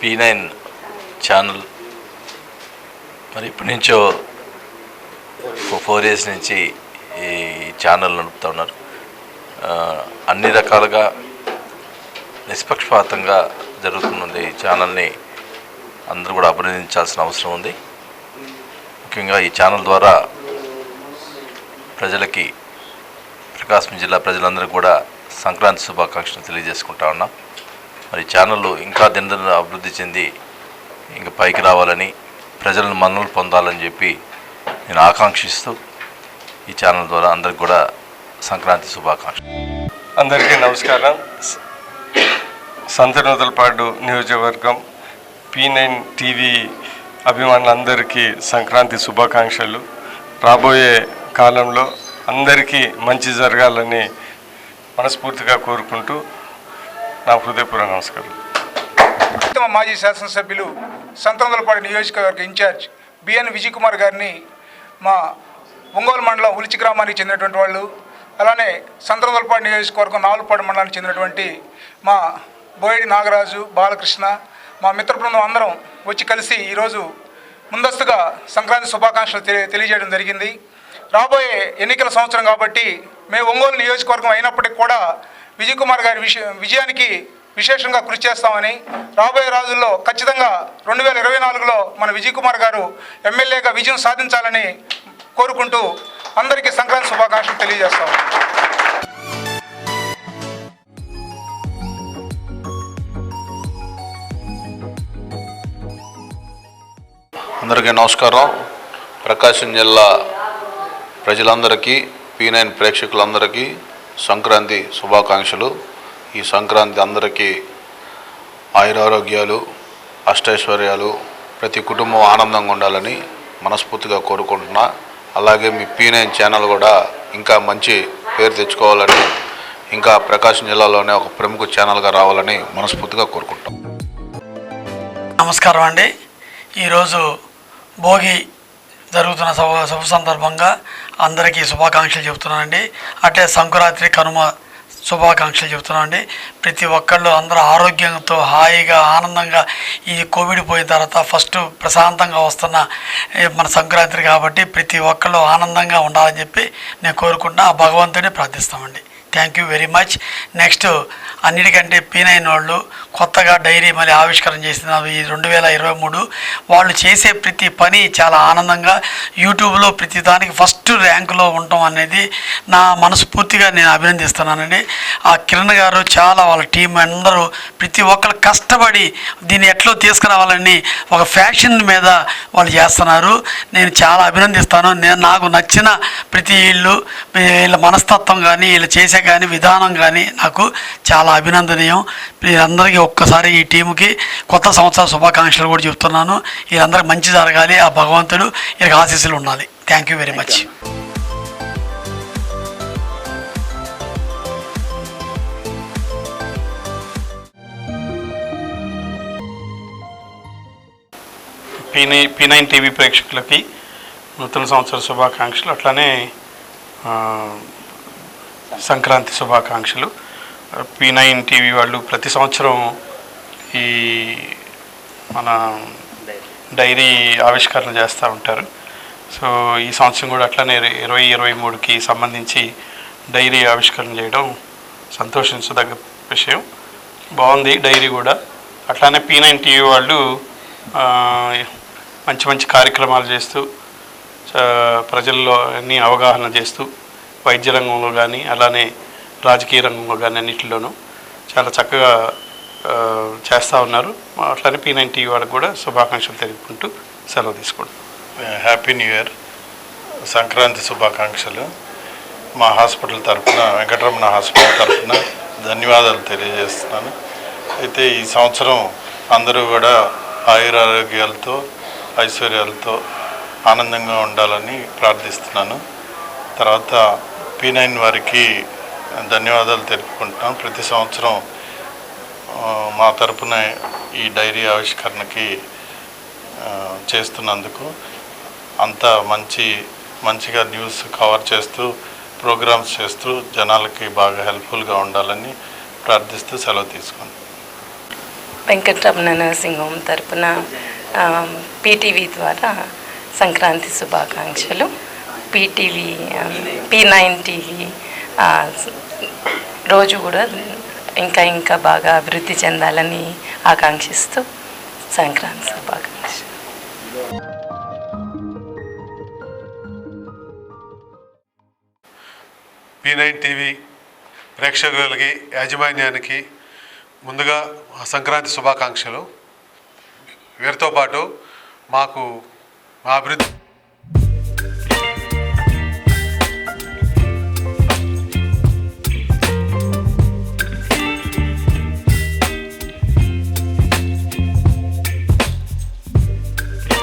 P nine channel మరి ఇప్పటి నుంచో ఫోర్ ఇయర్స్ నుంచి ఈ ఛానల్ నడుపుతూ ఉన్నారు. అన్ని రకాలుగా నిష్పక్షపాతంగా జరుగుతున్నది ఈ ఛానల్ని అందరూ కూడా అభినందించాల్సిన అవసరం ఉంది. ముఖ్యంగా ఈ ఛానల్ ద్వారా ప్రజలకి ప్రకాశం జిల్లా ప్రజలందరూ కూడా సంక్రాంతి శుభాకాంక్షలు తెలియజేసుకుంటా ఉన్నాం. మరి ఛానల్ ఇంకా దినదిన అభివృద్ధి చెంది ఇంకా పైకి రావాలని ప్రజలను మన్నలు పొందాలని చెప్పి నేను ఆకాంక్షిస్తూ ఈ ఛానల్ ద్వారా అందరికి కూడా సంక్రాంతి శుభాకాంక్షలు. అందరికీ నమస్కారం. స- సంతనూతలపాడు నియోజకవర్గం పీ నైన్ టీవీ అభిమానులందరికీ సంక్రాంతి శుభాకాంక్షలు. రాబోయే కాలంలో అందరికీ మంచి జరగాలని మనస్ఫూర్తిగా కోరుకుంటూ నా హృదయపూర్వక నమస్కారం. ఉత్తమ మాజీ శాసనసభ్యులు సంతనదలపాడు నియోజకవర్గ ఇన్ఛార్జ్ బిఎన్ విజయ్ కుమార్ గారిని మా ఒంగోలు మండలం ఉలిచి గ్రామానికి చెందినటువంటి వాళ్ళు అలానే సంతనదలపాడు నియోజకవర్గం నాలుగుపాడు మండలానికి చెందినటువంటి మా బోయడి నాగరాజు బాలకృష్ణ మా మిత్ర బృందం అందరం వచ్చి కలిసి ఈరోజు ముందస్తుగా సంక్రాంతి శుభాకాంక్షలు తెలి తెలియజేయడం జరిగింది. రాబోయే ఎన్నికల సంవత్సరం కాబట్టి మేము ఒంగోలు నియోజకవర్గం అయినప్పటికీ కూడా విజయ్ కుమార్ గారి విష విజయానికి విశేషంగా కృషి చేస్తామని రాబోయే రోజుల్లో ఖచ్చితంగా రెండు వేల ఇరవై నాలుగులో మన విజయ్ కుమార్ గారు ఎమ్మెల్యేగా విజయం సాధించాలని కోరుకుంటూ అందరికీ సంక్రాంతి శుభాకాంక్షలు తెలియజేస్తాము. అందరికీ నమస్కారం. ప్రకాశం జిల్లా ప్రజలందరికీ పీ నైన్ ప్రేక్షకులందరికీ సంక్రాంతి శుభాకాంక్షలు. ఈ సంక్రాంతి అందరికీ ఆయురారోగ్యాలు అష్టైశ్వర్యాలు ప్రతి కుటుంబం ఆనందంగా ఉండాలని మనస్ఫూర్తిగా కోరుకుంటున్నా. అలాగే మీ పీ నైన్ ఛానల్ కూడా ఇంకా మంచి పేరు తెచ్చుకోవాలని ఇంకా ప్రకాశం జిల్లాలోనే ఒక ప్రముఖ ఛానల్గా రావాలని మనస్ఫూర్తిగా కోరుకుంటాం నమస్కారం అండి. ఈరోజు భోగి జరుగుతున్న శుభ శుభ సందర్భంగా అందరికీ శుభాకాంక్షలు చెబుతున్నానండి. అట్లే సంక్రాంతి కనుమ శుభాకాంక్షలు చెబుతున్నానండి. ప్రతి ఒక్కళ్ళు అందరూ ఆరోగ్యంతో హాయిగా ఆనందంగా ఈ కోవిడ్ పోయిన తర్వాత ఫస్ట్ ప్రశాంతంగా వస్తున్న మన సంక్రాంతి కాబట్టి ప్రతి ఒక్కళ్ళు ఆనందంగా ఉండాలని చెప్పి నేను కోరుకుంటున్నా. ఆ భగవంతుని ప్రార్థిస్తామండి. Thank you very much next అన్నిటికంటే పీనైన వాళ్ళు కొత్తగా డైరీ మళ్ళీ ఆవిష్కరణ చేసిన ఈ రెండు వేల ఇరవై మూడు వాళ్ళు చేసే ప్రతి పని చాలా ఆనందంగా యూట్యూబ్లో ప్రతి దానికి ఫస్ట్ ర్యాంకులో ఉండటం అనేది నా మనస్ఫూర్తిగా నేను అభినందిస్తున్నానండి. ఆ కిరణ్ గారు చాలా వాళ్ళ టీం అందరూ ప్రతి ఒక్కరు కష్టపడి దీన్ని ఎట్లా తీసుకురావాలని ఒక ఫ్యాషన్ మీద వాళ్ళు చేస్తున్నారు. నేను చాలా అభినందిస్తాను. నేను నాకు నచ్చిన ప్రతి వీళ్ళు వీళ్ళ మనస్తత్వం కానీ వీళ్ళు చేసే కానీ విధానం కానీ నాకు చాలా అభినందనీయం. వీళ్ళందరికీ ఒక్కసారి ఈ టీముకి కొత్త సంవత్సర శుభాకాంక్షలు కూడా చెప్తున్నాను. వీళ్ళందరికీ మంచి జరగాలి ఆ భగవంతుడు వీళ్ళకి ఆశీస్సులు ఉండాలి. Thank you very much P nine TV ప్రేక్షకులకి నూతన సంవత్సర శుభాకాంక్షలు. అట్లానే సంక్రాంతి శుభాకాంక్షలు. పీ నైన్ టీవీ వాళ్ళు ప్రతి సంవత్సరం ఈ మన డైరీ ఆవిష్కరణ చేస్తూ ఉంటారు. సో ఈ సంవత్సరం కూడా అట్లానే ఇరవై ఇరవై మూడుకి సంబంధించి డైరీ ఆవిష్కరణ చేయడం సంతోషించదగ్గ విషయం. బాగుంది డైరీ కూడా. అట్లానే పీ నైన్ టీవీ వాళ్ళు మంచి మంచి కార్యక్రమాలు చేస్తూ ప్రజల్లో అన్ని అవగాహన చేస్తూ వైద్య రంగంలో కానీ అలానే రాజకీయ రంగంలో కానీ అన్నింటిలోనూ చాలా చక్కగా చేస్తూ ఉన్నారు. అట్లానే పీ నైన్ టీవీ వాళ్ళకి కూడా శుభాకాంక్షలు తెలుపుకుంటూ సెలవు తీసుకోండి. Happy new year. సంక్రాంతి శుభాకాంక్షలు. మా హాస్పిటల్ తరఫున వెంకటరమణ హాస్పిటల్ తరఫున ధన్యవాదాలు తెలియజేస్తున్నాను. అయితే ఈ సంవత్సరం అందరూ కూడా ఆయురారోగ్యాలతో ఐశ్వర్యాలతో ఆనందంగా ఉండాలని ప్రార్థిస్తున్నాను. తర్వాత పీ నైన్ వారికి ధన్యవాదాలు తెలుపుకుంటున్నాం. ప్రతి సంవత్సరం మా తరపున ఈ డైరీ ఆవిష్కరణకి చేస్తున్నందుకు అంత మంచి మంచిగా న్యూస్ కవర్ చేస్తూ ప్రోగ్రామ్స్ చేస్తూ జనాలకి బాగా హెల్ప్ఫుల్గా ఉండాలని ప్రార్థిస్తూ సెలవు తీసుకుంది వెంకటరమణ నర్సింగ్ హోమ్ తరపున పీటీవీ ద్వారా సంక్రాంతి శుభాకాంక్షలు. పీటీవీ పీ నైన్ టీవీ రోజు కూడా ఇంకా ఇంకా బాగా అభివృద్ధి చెందాలని ఆకాంక్షిస్తూ సంక్రాంతి శుభాకాంక్షలు. పీ నైన్ టీవీ ప్రేక్షకులకి యాజమాన్యానికి ముందుగా సంక్రాంతి శుభాకాంక్షలు. వీరితో పాటు మాకు మా అభివృద్ధి